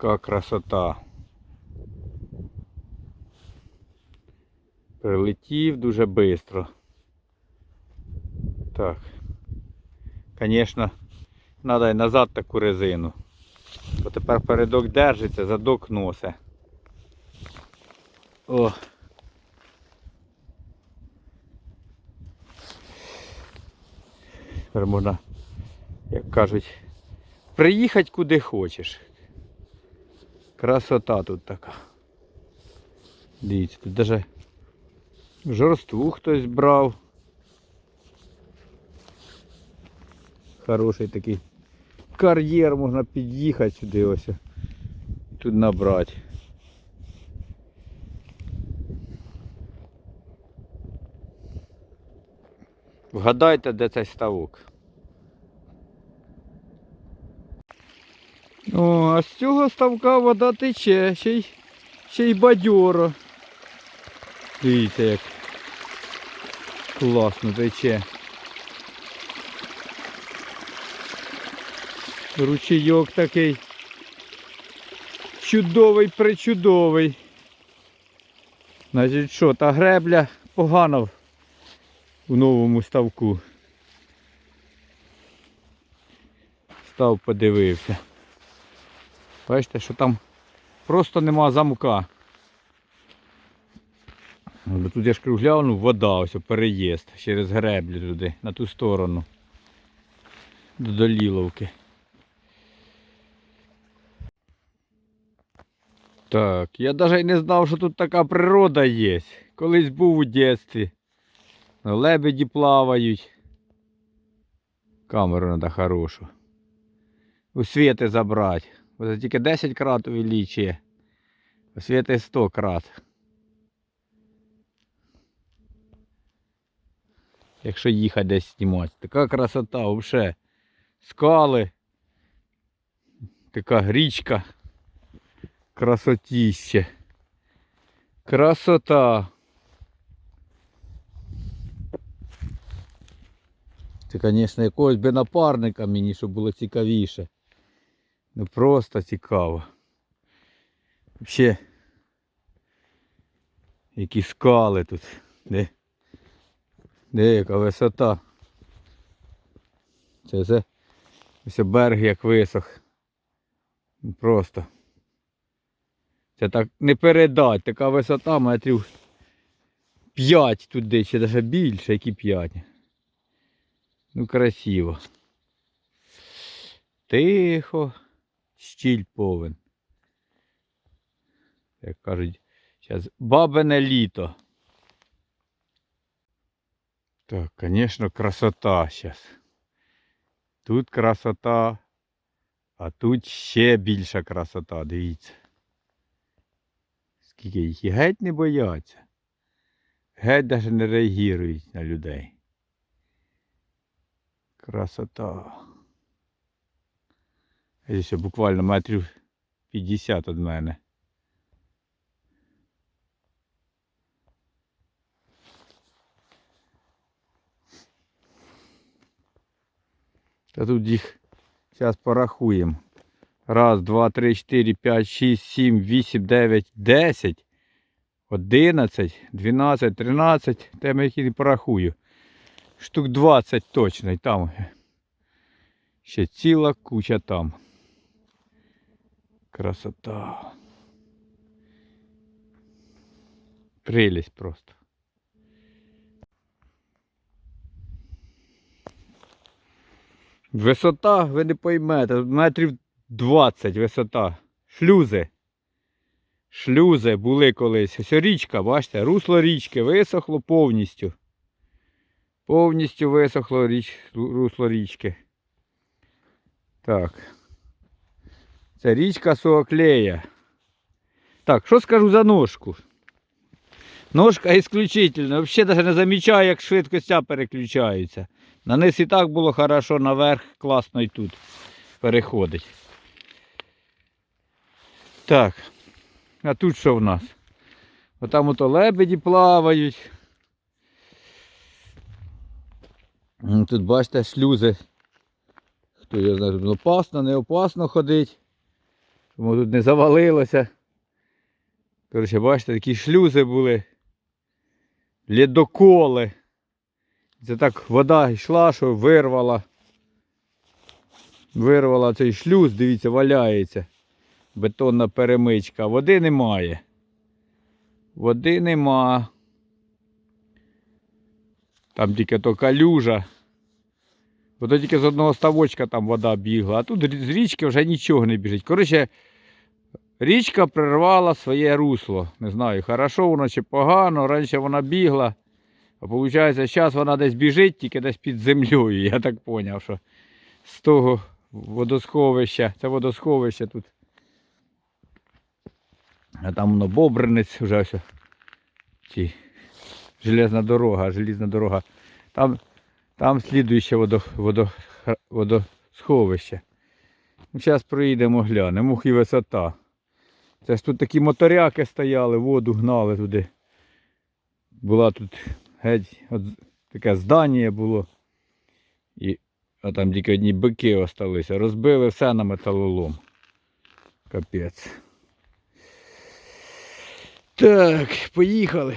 Така красота. Прилетів дуже швидко. Так. Звісно, треба й назад таку резину. Бо тепер передок держиться, задок носе. О. Тепер можна, як кажуть, приїхати куди хочеш. Красота тут така. Дивіться, тут навіть жорству хтось брав. Хороший такий кар'єр можна під'їхати сюди ось. Тут набрати. Вгадайте, де цей ставок. О, а з цього ставка вода тече, ще й, ще й бадьоро. Дивіться як класно тече. Ручейок такий чудовий причудовий. Значить що, та гребля погано у новому ставку. Став подивився. Бачите, що там просто нема замка. Тут я ж круглянув, вода, ось переїзд через греблю туди, на ту сторону. До Доліловки. Так, я навіть не знав, що тут така природа є. Колись був у дитинстві. Лебеді плавають. Камеру треба хорошу. У світи забрати. Це тільки 10 крат увеличує. У світи 100 крат. Якщо їхати десь знімати. Така красота взагалі. Скали. Така річка. Красотіще. Красота. Це, звісно, якогось би напарника мені, щоб було цікавіше. Ну просто цікаво. Взагалі. Які скали тут. Де? Де яка висота. Це все. Ось берег як висох. Просто. Це так не передать, така висота метрів 5 туди, чи навіть більше, які 5. Ну, красиво. Тихо, щіль повен. Як кажуть, зараз бабине літо. Так, звісно, красота зараз. Тут красота, а тут ще більша красота, дивіться. Скільки їх і геть не бояться. Геть навіть не реагують на людей. Красота. Ось буквально метрів 50 від мене. Та тут їх зараз порахуємо. Раз, два, три, чотири, п'ять, шість, сім, вісім, дев'ять, десять, одинадцять, дванадцять, тринадцять. Теми, які не порахую. Штук 20 точно і там. Ще ціла куча там. Красота. Прелість просто. Висота, ви не поймете, метрів 20 висота. Шлюзи. Шлюзи були колись. Ось річка, бачите, русло річки висохло повністю. Повністю висохло річ, русло річки. Так. Це річка Суоклея. Так, що скажу за ножку? Ножка исключительно. Взагалі навіть не замічаю, як швидкостя переключаються. На низ і так було хорошо, наверх класно і тут переходить. Так. А тут що в нас? Отам ото лебеді плавають. Тут бачите шлюзи. Хто знає, тут опасно, не опасно ходить. Тому тут не завалилося. Коротше, бачите, такі шлюзи були. Ледоколи. Це так вода йшла, що вирвала. Вирвала цей шлюз, дивіться, валяється. Бетонна перемичка. Води немає. Води нема. Там тільки то калюжа. Бо то тільки з одного ставочка там вода бігла, а тут з річки вже нічого не біжить. Коротше, річка прервала своє русло. Не знаю, хорошо воно чи погано. Раніше вона бігла. А виходить, зараз вона десь біжить, тільки десь під землею. Я так зрозумів, що з того водосховища, це водосховище тут. А там воно бобринець вже ось. Ці. Железна дорога, железна дорога. Там, там слідуюче водо, водо, водосховище. Ну, Зараз проїдемо, глянемо. Ух і висота. Це ж тут такі моторяки стояли, воду гнали туди. Була тут геть от, таке здання було. І а там тільки одні бики осталися. Розбили все на металолом. Капець. Так, поїхали.